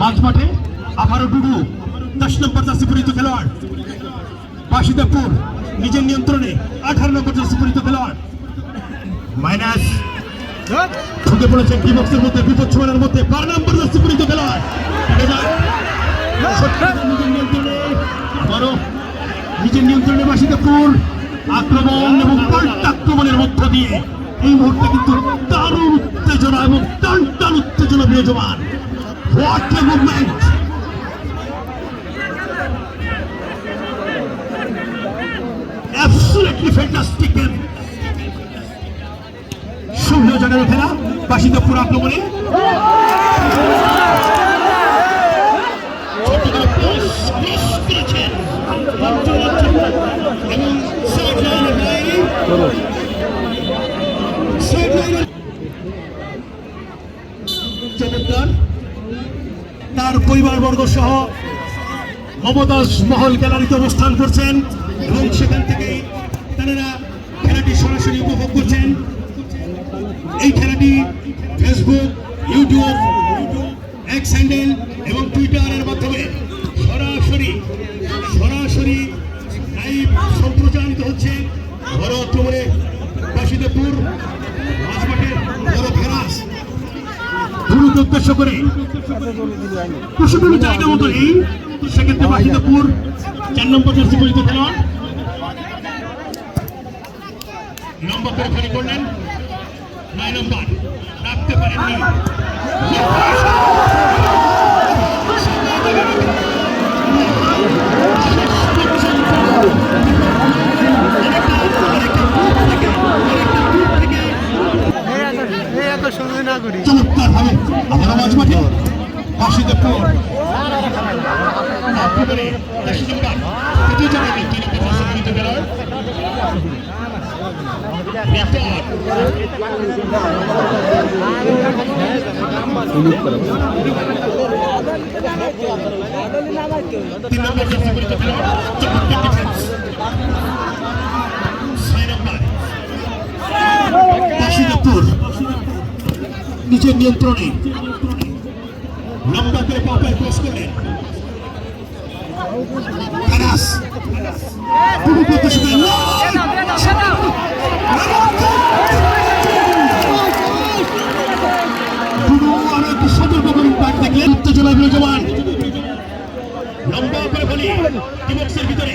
মাঝ মাঠে আবারও ডুডু, দশ নম্বর জার্সি পরিচিত খেলোয়াড়। বাসিদাপুর নিজের নিয়ন্ত্রণে আঠারো নম্বর জার্সি পরিচিত খেলোয়াড়। মাইনাস ঢুকে পড়েছে ডিবক্সের মধ্যে, বিপদ ছোড়ার মধ্যে, বারো নম্বর জার্সি পরিচিত খেলোয়াড়। নিজের নিয়ন্ত্রণে বাসিদাপুর আক্রমণ এবং পাল্টা আক্রমণের মধ্য দিয়ে। এই মুহূর্তে কিন্তু দারুণ উত্তেজনা এবং টান টান উত্তেজনা বিরাজমান। What a movement absolutely fantastic game সুন্দর জায়গায় ওঠে না বাসিন্দাপুর আক্রমণে ছোট্ট তার পরিবারবর্গ সহ মমতাজ মহল গ্যালারিতে অবস্থান করছেন এবং সেখান থেকে তারা খেলাটি সরাসরি উপভোগ করছেন। এই খেলাটি ফেসবুক ইউটিউব এক্স হ্যান্ডেল এবং টুইটারের মাধ্যমে সরাসরি সরাসরি লাইভ সম্প্রচারিত হচ্ছে। বড় আক্রমণে বাসিদেবপুর ধুলুকে উদ্দেশ্য করে কুশিপুর জায়গা মতো এই সেক্ষেত্রে বাসিদাপুর চার নম্বর জার্সি পরিচিত খেলোয়াড়। নম্বর করে ফেরি করলেন। নয় নম্বর, রাখতে পারেননি। করি আবারও মাঝ মাঠে বাসিদাপুর একেবারে দশ নম্বর তৃতীয় জায়গায় তিন নম্বর নিজের নিয়ন্ত্রণে। লম্বা করে পাপায় ক্রস করলেন আনাস পুরো প্রদর্শন পুরো আরও একটু সতর্ক করে উত্তেজনা বিরাজমান লম্বা করে বলি ডিবক্সের ভিতরে।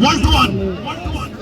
one to one.